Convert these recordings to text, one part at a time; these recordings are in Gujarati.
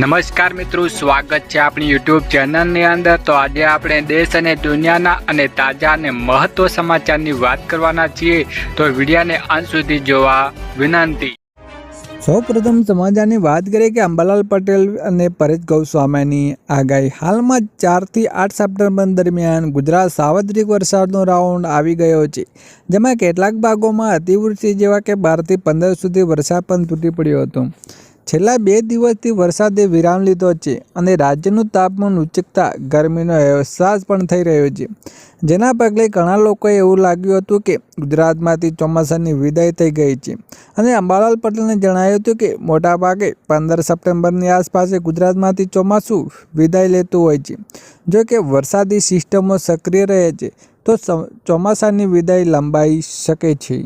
નમસ્કાર મિત્રો, સ્વાગત છે આપણી યુટ્યુબ ચેનલની અંદર. તો આજે આપણે દેશ અને દુનિયાના અને તાજા અને મહત્વ સમાચારની વાત કરવાના છીએ. તો વિડીયાને અંત સુધી જોવા વિનંતી. સૌ પ્રથમ સમાચારની વાત કરીએ કે અંબાલાલ પટેલ અને પરેશ ગૌસ્વામીની આગાહી. હાલમાં ચારથી આઠ સપ્ટેમ્બર દરમિયાન ગુજરાત સાર્વત્રિક વરસાદનો રાઉન્ડ આવી ગયો છે, જેમાં કેટલાક ભાગોમાં અતિવૃષ્ટિ જેવા કે બારથી પંદર સુધી વરસાદ પણ તૂટી પડ્યો હતો. છેલ્લા બે દિવસથી વરસાદે વિરામ લીધો છે અને રાજ્યનું તાપમાન ઉચકતા ગરમીનો અહેસાસ પણ થઈ રહ્યો છે. જેના પગલે ઘણા લોકોએ એવું લાગ્યું હતું કે ગુજરાતમાંથી ચોમાસાની વિદાય થઈ ગઈ છે અને અંબાલાલ પટેલને જણાવ્યું હતું કે મોટાભાગે પંદર સપ્ટેમ્બરની આસપાસે ગુજરાતમાંથી ચોમાસું વિદાય લેતું હોય છે. જો કે વરસાદી સિસ્ટમો સક્રિય રહે છે તો ચોમાસાની વિદાય લંબાઈ શકે છે.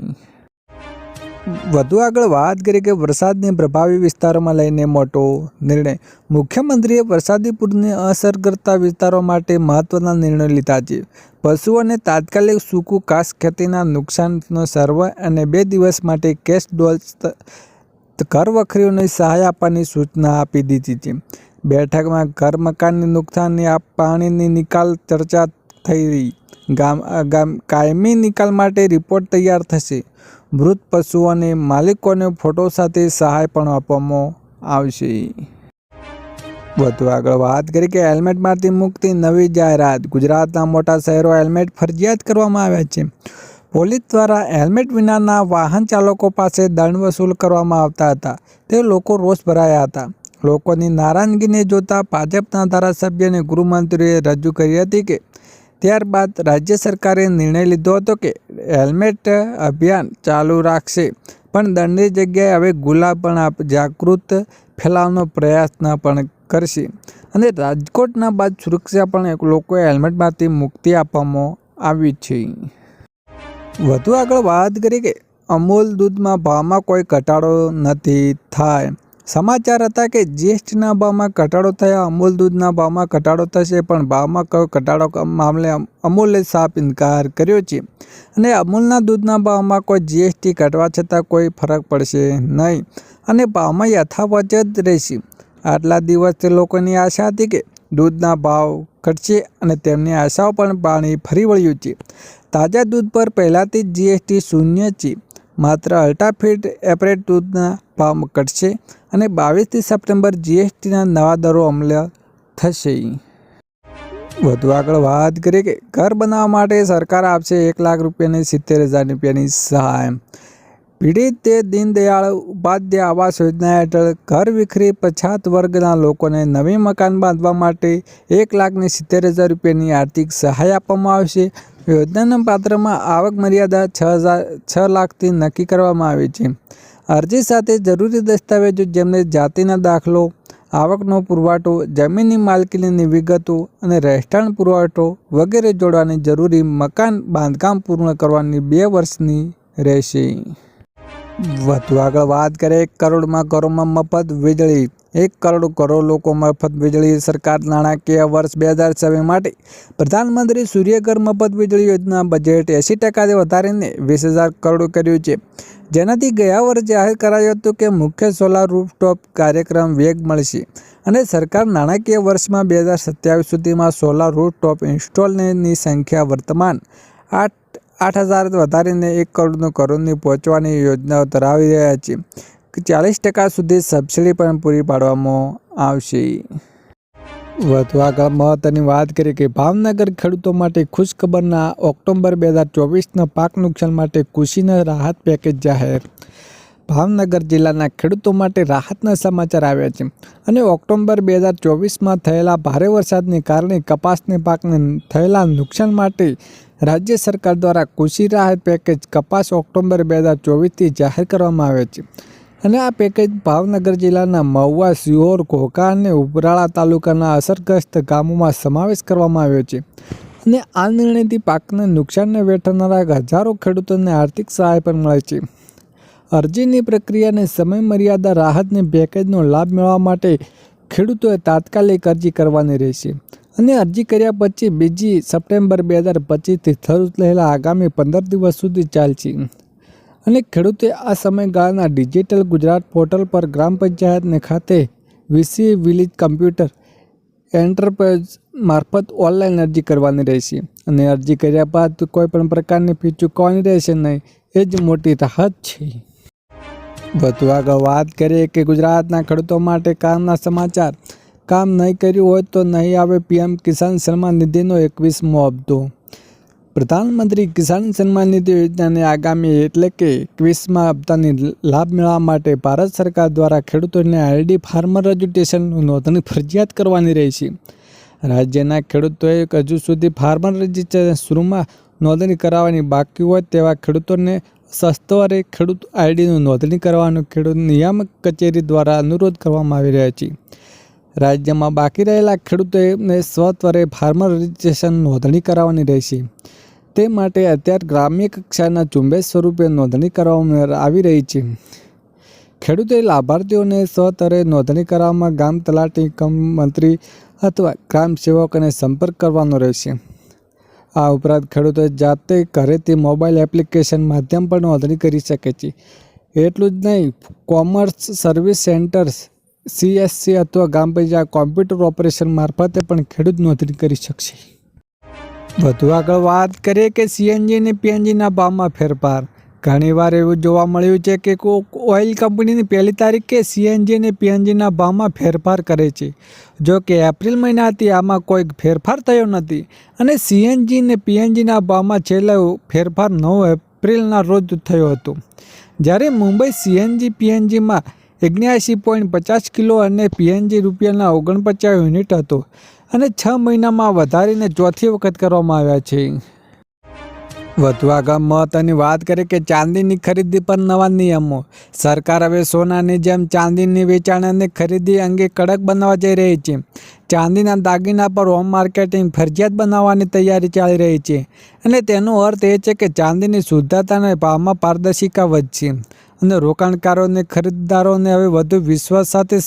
વધુ આગળ વાત કરીએ કે વરસાદને પ્રભાવી વિસ્તારોમાં લઈને મોટો નિર્ણય. મુખ્યમંત્રીએ વરસાદી પૂરને અસરગ્રસ્ત વિસ્તારો માટે મહત્વના નિર્ણય લીધા છે. પશુઓને તાત્કાલિક સૂકું ઘાસ ખેતીના નુકસાનનો સર્વે અને બે દિવસ માટે કેશ ડોલ્સ ઘર વખરીઓને સહાય આપવાની સૂચના આપી દીધી છે. બેઠકમાં ઘર મકાનની નુકસાનની પાણીની નિકાલ ચર્ચા થઈ રહી. ગામ ગામ, કાયમી નિકાલ માટે રિપોર્ટ તૈયાર થશે. મૃત પશુઓને માલિકોને ફોટો સાથે સહાય પણ આપવામાં આવશે. વધુ આગળ વાત કરી કે હેલ્મેટમાંથી મુક્તિ નવી જાહેરાત. ગુજરાતના મોટા શહેરો હેલ્મેટ ફરજિયાત કરવામાં આવ્યા છે. પોલીસ દ્વારા હેલ્મેટ વિનાના વાહન ચાલકો પાસે દંડ વસૂલ કરવામાં આવતા હતા. તે લોકો રોષ ભરાયા હતા. લોકોની નારાજગીને જોતા ભાજપના ધારાસભ્ય અને ગૃહમંત્રીએ રજૂ કરી હતી કે ત્યારબાદ રાજ્ય સરકારે નિર્ણય લીધો હતો કે હેલ્મેટ અભિયાન ચાલુ રાખશે. પણ દંડની જગ્યાએ હવે ગુલાબ પણ આપ જાગૃત ફેલાવવાનો પ્રયત્ન પણ કરશે. અને રાજકોટના બાદ સુરક્ષા પણ લોકોએ હેલ્મેટમાંથી મુક્તિ આપવામાં આવી છે. વધુ આગળ વાત કરીએ કે અમૂલ દૂધમાં ભાવમાં કોઈ ઘટાડો નથી થાય. સમાચાર હતા કે જીએસટીના ભાવમાં ઘટાડો થયા, અમૂલ દૂધના ભાવમાં ઘટાડો થશે, પણ ભાવમાં કયો ઘટાડો મામલે અમૂલે સાફ ઇનકાર કર્યો છે. અને અમૂલના દૂધના ભાવમાં કોઈ જીએસટી ઘટવા છતાં કોઈ ફરક પડશે નહીં. અને ભાવમાં યથાવત જ રહેશે. આટલા દિવસથી લોકોની આશા હતી કે દૂધના ભાવ ઘટશે અને તેમની આશાઓ પણ પાણી ફરી વળ્યું છે. તાજા દૂધ પર પહેલાંથી જ જીએસટી શૂન્ય છે. માત્ર અલ્ટ્રાફિટ એપરેટ દૂધના ભાવ ઘટશે અને બાવીસથી સપ્ટેમ્બર જીએસટીના નવા દરો અમલ થશે. વધુ આગળ વાત કરીએ કે ઘર બનાવવા માટે સરકાર આપશે એક લાખ રૂપિયાની સિત્તેર હજાર રૂપિયાની સહાય. પીડિત તે દીનદયાળ ઉપાધ્યાય આવાસ યોજના હેઠળ ઘર વિખરી પછાત વર્ગના લોકોને નવી મકાન બાંધવા માટે એક લાખની સિત્તેર હજાર રૂપિયાની આર્થિક સહાય આપવામાં આવશે. યોજનાના પાત્રમાં આવક મર્યાદા છ હજાર, છ લાખથી નક્કી કરવામાં આવી છે. અરજી સાથે જરૂરી દસ્તાવેજો જેમને જાતિના દાખલો, આવકનો પુરવઠો, જમીનની માલકીની વિગતો અને રહેઠાણ પુરવઠો વગેરે જોડવાની જરૂરી મકાન બાંધકામ પૂર્ણ કરવાની બે વર્ષની રહેશે. વધુ આગળ વાત કરીએ કરોડમાં ઘરોમાં મફત વીજળી. એક કરોડ કરોડ લોકો મફત વીજળી સરકાર નાણાકીય વર્ષ બે હજાર છવ્વીસ માટે પ્રધાનમંત્રી સૂર્યઘર મફત વીજળી યોજના બજેટ એંસી ટકાથી વધારીને વીસ હજાર કરોડ કર્યું છે. જેનાથી ગયા વર્ષે જાહેર કરાયું હતું કે મુખ્ય સોલાર રૂફટોપ કાર્યક્રમ વેગ મળશે અને સરકાર નાણાકીય વર્ષમાં બે હજાર સત્યાવીસ સુધીમાં સોલાર રૂફટોપ ઇન્સ્ટોલની સંખ્યા વર્તમાન આઠ આઠ હજાર વધારીને એક કરોડનું કરોડની પહોંચવાની યોજનાઓ ધરાવી રહ્યા છે. ચાલીસ ટકા સુધી સબસિડી પણ પૂરી પાડવામાં આવશે. વધુ આગળ મહત્વની વાત કરીએ કે ભાવનગર ખેડૂતો માટે ખુશખબરના ઓક્ટોબર બે હજાર ચોવીસના પાક નુકસાન માટે કૃષિના રાહત પેકેજ જાહેર. ભાવનગર જિલ્લાના ખેડૂતો માટે રાહતના સમાચાર આવ્યા છે. અને ઓક્ટોબર બે હજાર ચોવીસમાં થયેલા ભારે વરસાદને કારણે કપાસને પાકને થયેલા નુકસાન માટે રાજ્ય સરકાર દ્વારા કૃષિ રાહત પેકેજ કપાસ ઓક્ટોબર બે હજાર ચોવીસથી જાહેર કરવામાં આવે છે. અને આ પેકેજ ભાવનગર જિલ્લાના મહુવા, સિહોર, ઘોઘા અને ઉબરાળા તાલુકાના અસરગ્રસ્ત ગામોમાં સમાવેશ કરવામાં આવ્યો છે. અને આ નિર્ણયથી પાકને નુકસાનને વેઠનારા હજારો ખેડૂતોને આર્થિક સહાય પણ મળે છે. અરજીની પ્રક્રિયાને સમય મર્યાદા રાહતને પેકેજનો લાભ મેળવવા માટે ખેડૂતોએ તાત્કાલિક અરજી કરવાની રહેશે. અને અરજી કર્યા પછી બીજી સપ્ટેમ્બર બે હજાર પચીસથી શરૂ થયેલા આગામી પંદર દિવસ સુધી ચાલશે. અને ખેડૂતે આ સમયગાળાના ડિજિટલ ગુજરાત પોર્ટલ પર ગ્રામ પંચાયતને ખાતે વીસી વિલેજ કમ્પ્યુટર એન્ટરપ્રાઇઝ મારફત ઓનલાઈન અરજી કરવાની રહેશે. અને અરજી કર્યા બાદ કોઈ પણ પ્રકારની ફી ચૂકવવાની રહેશે નહીં. એ જ મોટી રાહત છે. વધુ આગળ વાત કરીએ કે ગુજરાતના ખેડૂતો માટે કામના સમાચાર. કામ નહીં કર્યું હોય તો નહીં આવે પીએમ કિસાન સન્માન નિધિનો એકવીસમો હપ્તો. પ્રધાનમંત્રી કિસાન સન્માન નિધિ યોજનાને આગામી એટલે કે એકવીસમાં હપ્તાની લાભ મેળવવા માટે ભારત સરકાર દ્વારા ખેડૂતોને આઈડી ફાર્મર રજિસ્ટ્રેશન નોંધણી ફરજિયાત કરવાની રહેશે રાજ્યના ખેડૂતોએ હજુ સુધી ફાર્મર રજિસ્ટ્રેશન શરૂમાં નોંધણી કરાવવાની બાકી હોય તેવા ખેડૂતોને સસ્તવારે ખેડૂત આઈડીનું નોંધણી કરવાનો ખેડૂત નિયામક કચેરી દ્વારા અનુરોધ કરવામાં આવી રહ્યો છે. રાજ્યમાં બાકી રહેલા ખેડૂતોને સ્વત્વરે ફાર્મર રજિસ્ટ્રેશન નોંધણી કરાવવાની રહેશે. તે માટે અત્યારે ગ્રામ્ય કક્ષાના ઝુંબેશ સ્વરૂપે નોંધણી કરવામાં આવી રહી છે. ખેડૂતોએ લાભાર્થીઓને સ્વતરે નોંધણી કરાવવામાં ગામ તલાટી કમ મંત્રી અથવા ગ્રામ સેવકોને સંપર્ક કરવાનો રહેશે. આ ઉપરાંત ખેડૂતો જાતે ઘરેથી મોબાઈલ એપ્લિકેશન માધ્યમ પણ નોંધણી કરી શકે છે. એટલું જ નહીં, કોમર્સ સર્વિસ સેન્ટર્સ, સીએસસી અથવા ગામ પંચાયત કોમ્પ્યુટર ઓપરેશન મારફતે પણ ખેડૂત નોંધણી કરી શકશે. વધુ આગળ વાત કરીએ કે સીએનજી અને પીએનજીના ભાવમાં ફેરફાર. ઘણીવાર એવું જોવા મળ્યું છે કે કોક ઓઇલ કંપનીની પહેલી તારીખે સીએનજી અને પીએનજીના ભાવમાં ફેરફાર કરે છે. જો કે એપ્રિલ મહિનાથી આમાં કોઈ ફેરફાર થયો નથી અને સીએનજી અને પીએનજીના ભાવમાં છેલ્લો ફેરફાર નવ એપ્રિલના રોજ થયો હતો. જ્યારે મુંબઈ સીએનજી પીએનજીમાં એગ્યાસી પોઈન્ટ પચાસ કિલો અને પીએનજી રૂપિયાના ઓગણપચાસ યુનિટ હતો. અને છ મહિનામાં વધારીને ચોથી વખત કરવામાં આવ્યા છે. વધુ આગળ મહત્વની વાત કરીએ કે ચાંદીની ખરીદી પર નવા નિયમો. સરકાર હવે સોનાની જેમ ચાંદીની વેચાણ અને ખરીદી અંગે કડક બનાવવા જઈ રહી છે. ચાંદીના દાગીના પર હોમ માર્કેટિંગ ફરજિયાત બનાવવાની તૈયારી ચાલી રહી છે. અને તેનો અર્થ એ છે કે ચાંદીની શુદ્ધતા અને ભાવમાં પારદર્શિકા વધશે. અને રોકાણકારોને, ખરીદદારોને હવે વધુ વિશ્વાસ સાથે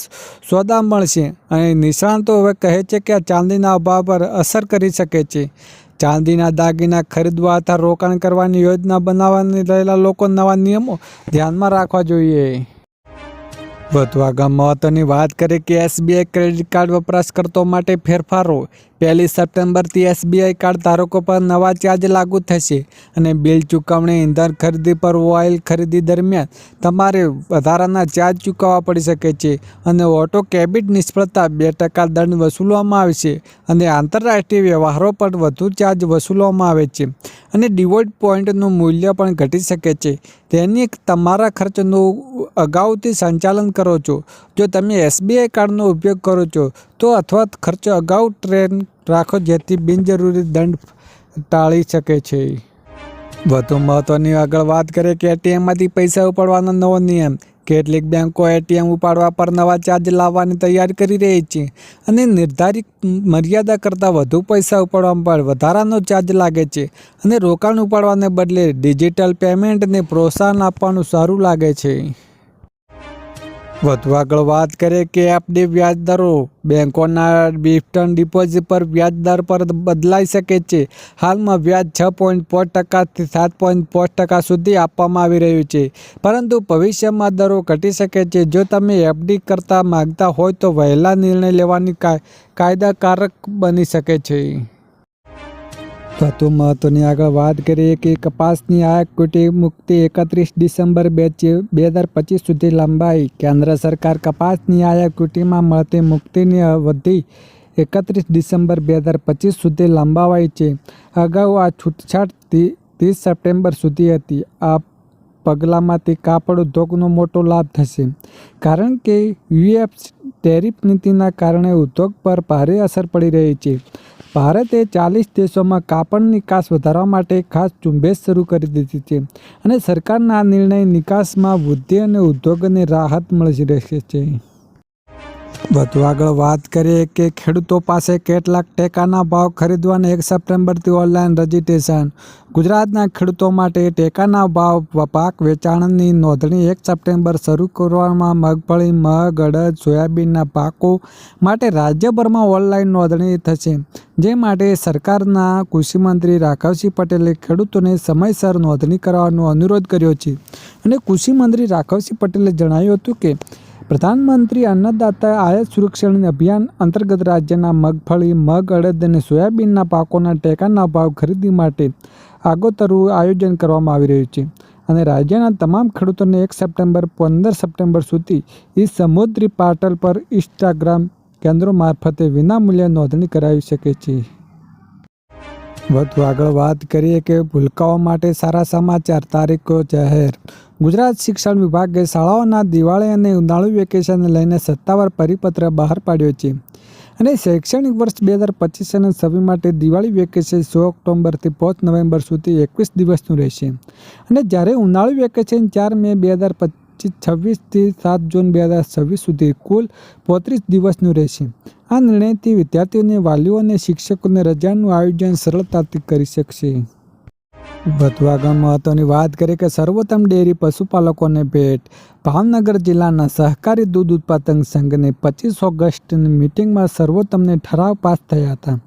સોદા મળશે. અને નિષ્ણાતો હવે કહે છે કે આ ચાંદીના અભાવ પર અસર કરી શકે છે. ચાંદીના દાગીના ખરીદવા અથવા રોકાણ કરવાની યોજના બનાવવાની રહેલા લોકો નવા નિયમો ધ્યાનમાં રાખવા જોઈએ. વધુ આગળ મહત્વની વાત કરીએ કે એસબીઆઈ ક્રેડિટ કાર્ડ વપરાશકર્તાઓ માટે ફેરફારો. પહેલી સપ્ટેમ્બરથી એસબીઆઈ કાર્ડ ધારકો પર નવા ચાર્જ લાગુ થશે અને બિલ ચૂકવણી ઇંધણ ખરીદી પર ઓઇલ ખરીદી દરમિયાન તમારે વધારાના ચાર્જ ચૂકવવા પડી શકે છે અને ઓટો કેબિટ નિષ્ફળતા બે ટકા દંડ વસૂલવામાં આવશે અને આંતરરાષ્ટ્રીય વ્યવહારો પર વધુ ચાર્જ વસૂલવામાં આવે છે અને ડિવોઇડ પોઈન્ટનું મૂલ્ય પણ ઘટી શકે છે. તેની તમારા ખર્ચનું અગાઉથી સંચાલન કરો છો. જો તમે એસબીઆઈ કાર્ડનો ઉપયોગ કરો છો તો અથવા ખર્ચો અગાઉ ટ્રેન રાખો જેથી બિનજરૂરી દંડ ટાળી શકે છે. વધુ મહત્ત્વની આગળ વાત કરીએ કે એટીએમમાંથી પૈસા ઉપાડવાનો નવો નિયમ. કેટલીક બેંકો એટીએમ ઉપાડવા પર નવા ચાર્જ લાવવાની તૈયારી કરી રહી છે અને નિર્ધારિત મર્યાદા કરતાં વધુ પૈસા ઉપાડવા પર વધારાનો ચાર્જ લાગે છે અને રોકાણ ઉપાડવાને બદલે ડિજિટલ પેમેન્ટને પ્રોત્સાહન આપવાનું સારું લાગે છે. વધુ આગળ વાત કરીએ કે એફડી વ્યાજ દરો બેંકોના ડિફટન ડિપોઝિટ પર વ્યાજ દર પર બદલાઈ શકે છે. હાલમાં વ્યાજ છ પોઈન્ટ પાંચ ટકાથી સાત પોઈન્ટ પાંચ ટકા સુધી આપવામાં આવી રહ્યું છે. પરંતુ ભવિષ્યમાં દરો ઘટી શકે છે. જો તમે એફડી કરતા માગતા હોય તો વહેલા નિર્ણય લેવાની કાયદાકારક બની શકે છે. વધુ મહત્વની આગળ વાત કરીએ કે કપાસની આ કુટી મુક્તિ એકત્રીસ ડિસેમ્બર બે બે હજાર પચીસ સુધી લંબાઈ. કેન્દ્ર સરકાર કપાસની આયાત કુટીમાં મળતી મુક્તિની અવધિ એકત્રીસ ડિસેમ્બર બે હજાર પચીસ સુધી લંબાવાઈ છે. અગાઉ આ છૂટછાટ ત્રીસ સપ્ટેમ્બર સુધી હતી. આ પગલાંમાંથી કાપડ ઉદ્યોગનો મોટો લાભ થશે. કારણ કે યુએફ ટેરિફ નીતિના કારણે ઉદ્યોગ પર ભારે અસર પડી રહી છે. ભારતે ચાલીસ દેશોમાં કાપડ નિકાસ વધારવા માટે ખાસ ઝુંબેશ શરૂ કરી દીધી છે અને સરકારના આ નિર્ણય નિકાસમાં વૃદ્ધિ અને ઉદ્યોગોને રાહત મળી રહેશે છે. વધુ આગળ વાત કરીએ કે ખેડૂતો પાસે કેટલાક ટેકાના ભાવ ખરીદવાને એક સપ્ટેમ્બરથી ઓનલાઈન રજીસ્ટ્રેશન. ગુજરાતના ખેડૂતો માટે ટેકાના ભાવ પાક વેચાણની નોંધણી એક સપ્ટેમ્બર શરૂ કરવામાં મગફળી, મગ, અડદ, સોયાબીનના પાકો માટે રાજ્યભરમાં ઓનલાઈન નોંધણી થશે. જે માટે સરકારના કૃષિમંત્રી રાઘવસિંહ પટેલે ખેડૂતોને સમયસર નોંધણી કરવાનો અનુરોધ કર્યો છે. અને કૃષિમંત્રી રાઘવસિંહ પટેલે જણાવ્યું હતું કે પ્રધાનમંત્રી અન્નદાતા આયાત સુરક્ષા અભિયાન અંતર્ગત રાજ્યના મગફળી, મગ, અડદ અને સોયાબીનના પાકોના ટેકાના ભાવ ખરીદી માટે આગોતરું આયોજન કરવામાં આવી રહ્યું છે અને રાજ્યના તમામ ખેડૂતોને એક સપ્ટેમ્બર, પંદર સપ્ટેમ્બર સુધી ઈ સમુદ્રી પાટલ પર ઇન્સ્ટાગ્રામ કેન્દ્રો મારફતે વિનામૂલ્યે નોંધણી કરાવી શકે છે. વધુ આગળ વાત કરીએ કે ભૂલકાઓ માટે સારા સમાચાર, તારીખો, જાહેર ગુજરાત શિક્ષણ વિભાગે શાળાઓના દિવાળી અને ઉનાળુ વેકેશનને લઈને સત્તાવાર પરિપત્ર બહાર પાડ્યો છે. અને શૈક્ષણિક વર્ષ બે હજાર પચીસ અને છવ્વીસ માટે દિવાળી વેકેશન સો ઓક્ટોબરથી પાંચ નવેમ્બર સુધી એકવીસ દિવસનું રહેશે. અને જ્યારે ઉનાળુ વેકેશન ચાર મે બે હજાર પચીસ છવ્વીસથી સાત જૂન બે હજાર છવ્વીસ સુધી કુલ પોત્રીસ દિવસનું રહેશે. આ નિર્ણયથી વિદ્યાર્થીઓને વાલીઓ અને શિક્ષકોને રજાનું આયોજન સરળતાથી કરી શકશે. વધુ આગળ મહત્વની વાત કરીએ કે સર્વોત્તમ ડેરી પશુપાલકોને ભેટ. ભાવનગર જિલ્લાના સહકારી દૂધ ઉત્પાદક સંઘની પચીસ ઓગસ્ટની મિટિંગમાં સર્વોત્તમને ઠરાવ પાસ થયા હતા.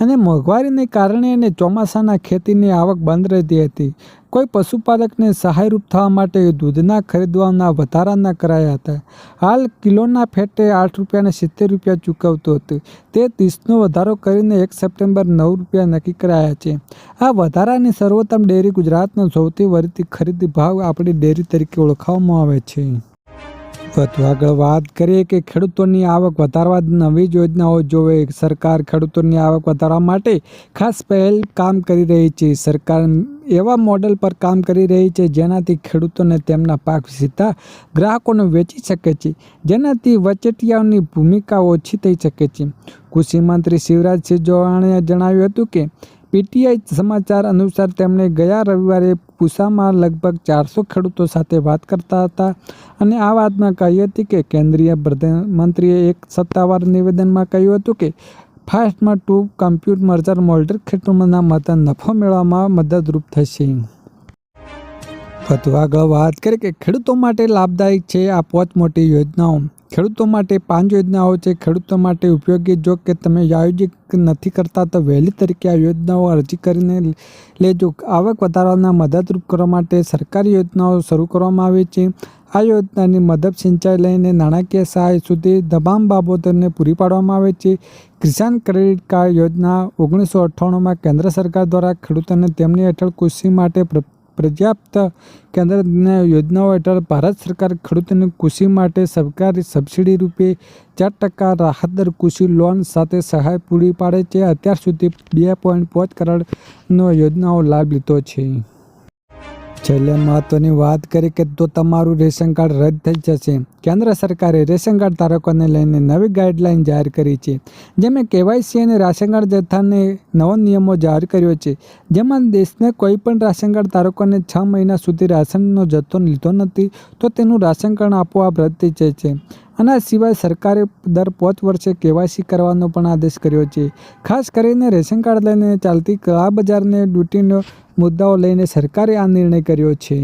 અને મોંઘવારીને કારણે અને ચોમાસાના ખેતીની આવક બંધ રહેતી હતી. કોઈ પશુપાલકને સહાયરૂપ થવા માટે દૂધના ખરીદવાના વધારાના કરાયા હતા. હાલ કિલોના ફેટે આઠ રૂપિયાને સિત્તેર રૂપિયા ચૂકવતું હતું. તે ત્રીસનો વધારો કરીને એક સપ્ટેમ્બર નવ રૂપિયા નક્કી કરાયા છે. આ વધારાની સર્વોત્તમ ડેરી ગુજરાતનો સૌથી વધતી ખરીદી ભાવ આપણી ડેરી તરીકે ઓળખવામાં આવે છે. વધુ આગળ વાત કરીએ કે ખેડૂતોની આવક વધારવા નવી યોજનાઓ જોવે. સરકાર ખેડૂતોની આવક વધારવા માટે ખાસ પહેલ કામ કરી રહી છે. સરકાર એવા મોડલ પર કામ કરી રહી છે જેનાથી ખેડૂતોને તેમના પાક સીધા ગ્રાહકોને વેચી શકે છે. જેનાથી વચેટિયાઓની ભૂમિકા ઓછી થઈ શકે છે. કૃષિ મંત્રી શિવરાજસિંહ ચૌહાણે જણાવ્યું હતું કે પીટીઆઈ સમાચાર અનુસાર તેમણે ગયા રવિવારે પૂસામાં લગભગ ચારસો ખેડૂતો સાથે વાત કરતા હતા અને આ વાતમાં કહી હતી કે કેન્દ્રીય પ્રધાનમંત્રીએ એક સત્તાવાર નિવેદનમાં કહ્યું હતું કે ફાસ્ટમાં ટુ કમ્પ્યુટ મર્જર મોલ્ડર ખેડૂતોના મતે નફો મેળવવામાં મદદરૂપ થશે. વધુ આગળ વાત કરીએ કે ખેડૂતો માટે લાભદાયક છે આ પાંચ મોટી યોજનાઓ. ખેડૂતો માટે પાંચ યોજનાઓ છે. ખેડૂતો માટે ઉપયોગી જો કે તમે આયોજિત નથી કરતા તો વહેલી તરીકે આ યોજનાઓ અરજી કરીને લેજો. આવક વધારવાના મદદરૂપ કરવા માટે સરકારી યોજનાઓ શરૂ કરવામાં આવી છે. આ યોજનાની મદદ સિંચાઈ લઈને નાણાકીય સહાય સુધી તમામ બાબતોને પૂરી પાડવામાં આવે છે. કિસાન ક્રેડિટ કાર્ડ યોજના ઓગણીસો અઠ્ઠાણુંમાં કેન્દ્ર સરકાર દ્વારા ખેડૂતોને તેમની હેઠળ કૃષિ માટે પર્યાપ્ત કેન્દ્રની યોજનાઓ હેઠળ ભારત સરકાર ખેડૂતોને કૃષિ માટે સરકારી સબસિડી રૂપે ચાર ટકા રાહત દર કૃષિ લોન સાથે સહાય પૂરી પાડે છે. અત્યાર સુધી બે પોઈન્ટ પાંચ કરોડનો યોજનાઓ લાભ લીધો છે. છેલ્લે મહત્વની વાત કરી કે તો તમારું રેશન કાર્ડ રદ થઈ જશે, કેન્દ્ર સરકારે રેશન કાર્ડ ધારકોને લઈને નવી ગાઈડલાઇન જાહેર કરી છે. જેમાં કેવાયસી અને રાશન કાર્ડ જથ્થાને નવો નિયમો જાહેર કર્યો છે. જેમાં દેશને કોઈ પણ રાશન કાર્ડ ધારકોને છ મહિના સુધી રાશનનો જથ્થો લીધો નથી, તો તેનું રાશન કાર્ડ આપોઆપ રદ થઈ જાય છે. આના સિવાય સરકારે દર પાંચ વર્ષે કેવાયસી કરવાનો પણ આદેશ કર્યો છે. ખાસ કરીને રેશન કાર્ડ લઈને ચાલતી કળા બજારને ડ્યુટીનો મુદ્દાઓ લઈને સરકારે આ નિર્ણય કર્યો છે.